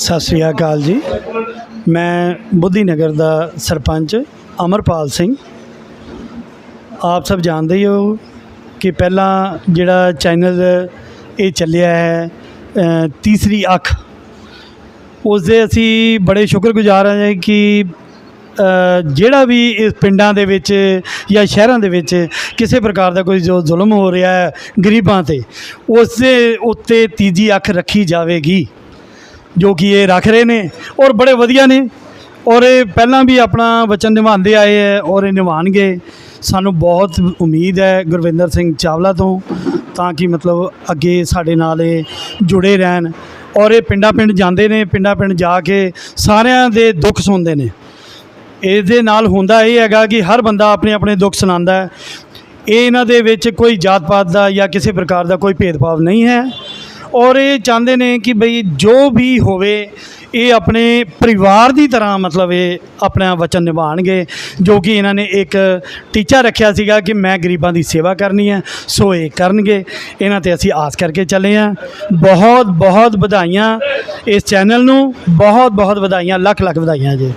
ਸਤਿ ਸ੍ਰੀ ਅਕਾਲ ਜੀ। ਮੈਂ ਬੁੱਧੀ ਨਗਰ ਦਾ ਸਰਪੰਚ ਅਮਰਪਾਲ ਸਿੰਘ। ਆਪ ਸਭ ਜਾਣਦੇ ਹੀ ਹੋ ਕਿ ਪਹਿਲਾਂ ਜਿਹੜਾ ਚੈਨਲ ਇਹ ਚੱਲਿਆ ਹੈ ਤੀਸਰੀ ਅੱਖ। ਉਸ ਦੇ ਅਸੀਂ ਬੜੇ ਸ਼ੁਕਰਗੁਜ਼ਾਰ ਹਾਂ ਕਿ ਜਿਹੜਾ ਵੀ ਇਸ ਪਿੰਡਾਂ ਦੇ ਵਿੱਚ ਜਾਂ ਸ਼ਹਿਰਾਂ ਦੇ ਵਿੱਚ ਕਿਸੇ ਪ੍ਰਕਾਰ ਦਾ ਕੋਈ ਜੋ ਜ਼ੁਲਮ ਹੋ ਰਿਹਾ ਹੈ ਗਰੀਬਾਂ ਤੇ ਉਸ ਦੇ ਉੱਤੇ ਤੀਜੀ ਅੱਖ ਰੱਖੀ ਜਾਵੇਗੀ। ਜੋ ਕਿ ਇਹ ਰੱਖ ਰਹੇ ਨੇ ਔਰ ਬੜੇ ਵਧੀਆ ਨੇ। ਔਰ ਇਹ ਪਹਿਲਾਂ ਵੀ ਆਪਣਾ ਵਚਨ ਨਿਭਾਉਂਦੇ ਆਏ ਹੈ ਔਰ ਇਹ ਨਿਭਾਉਣਗੇ। ਸਾਨੂੰ ਬਹੁਤ ਉਮੀਦ ਹੈ ਗੁਰਵਿੰਦਰ ਸਿੰਘ ਚਾਵਲਾ ਤੋਂ, ਤਾਂ ਕਿ ਮਤਲਬ ਅੱਗੇ ਸਾਡੇ ਨਾਲ ਇਹ ਜੁੜੇ ਰਹਿਣ। ਔਰ ਇਹ ਪਿੰਡਾਂ ਪਿੰਡ ਜਾਂਦੇ ਨੇ ਪਿੰਡਾਂ ਪਿੰਡ ਜਾ ਕੇ ਸਾਰਿਆਂ ਦੇ ਦੁੱਖ ਸੁਣਦੇ ਨੇ। ਇਸ ਦੇ ਨਾਲ ਹੁੰਦਾ ਇਹ ਹੈਗਾ ਕਿ ਹਰ ਬੰਦਾ ਆਪਣੇ ਆਪਣੇ ਦੁੱਖ ਸੁਣਾਉਂਦਾ ਹੈ। ਇਹ ਇਹਨਾਂ ਦੇ ਵਿੱਚ ਕੋਈ ਜਾਤ ਪਾਤ ਦਾ ਜਾਂ ਕਿਸੇ ਪ੍ਰਕਾਰ ਦਾ ਕੋਈ ਭੇਦਭਾਵ ਨਹੀਂ ਹੈ। ਔਰ ਇਹ ਚਾਹੁੰਦੇ ਨੇ ਕਿ ਬਈ ਜੋ ਵੀ ਹੋਵੇ, ਇਹ ਆਪਣੇ ਪਰਿਵਾਰ ਦੀ ਤਰ੍ਹਾਂ ਮਤਲਬ ਇਹ ਆਪਣਾ ਵਚਨ ਨਿਭਾਉਣਗੇ। ਜੋ ਕਿ ਇਹਨਾਂ ਨੇ ਇੱਕ ਟੀਚਾ ਰੱਖਿਆ ਸੀਗਾ ਕਿ ਮੈਂ ਗਰੀਬਾਂ ਦੀ ਸੇਵਾ ਕਰਨੀ ਹੈ, ਸੋ ਇਹ ਕਰਨਗੇ। ਇਹਨਾਂ ਤੇ ਅਸੀਂ ਆਸ ਕਰਕੇ ਚੱਲੇ ਹਾਂ। ਬਹੁਤ ਬਹੁਤ ਵਧਾਈਆਂ ਇਸ ਚੈਨਲ ਨੂੰ। ਬਹੁਤ ਬਹੁਤ ਵਧਾਈਆਂ ਲੱਖ ਲੱਖ ਵਧਾਈਆਂ ਜੀ।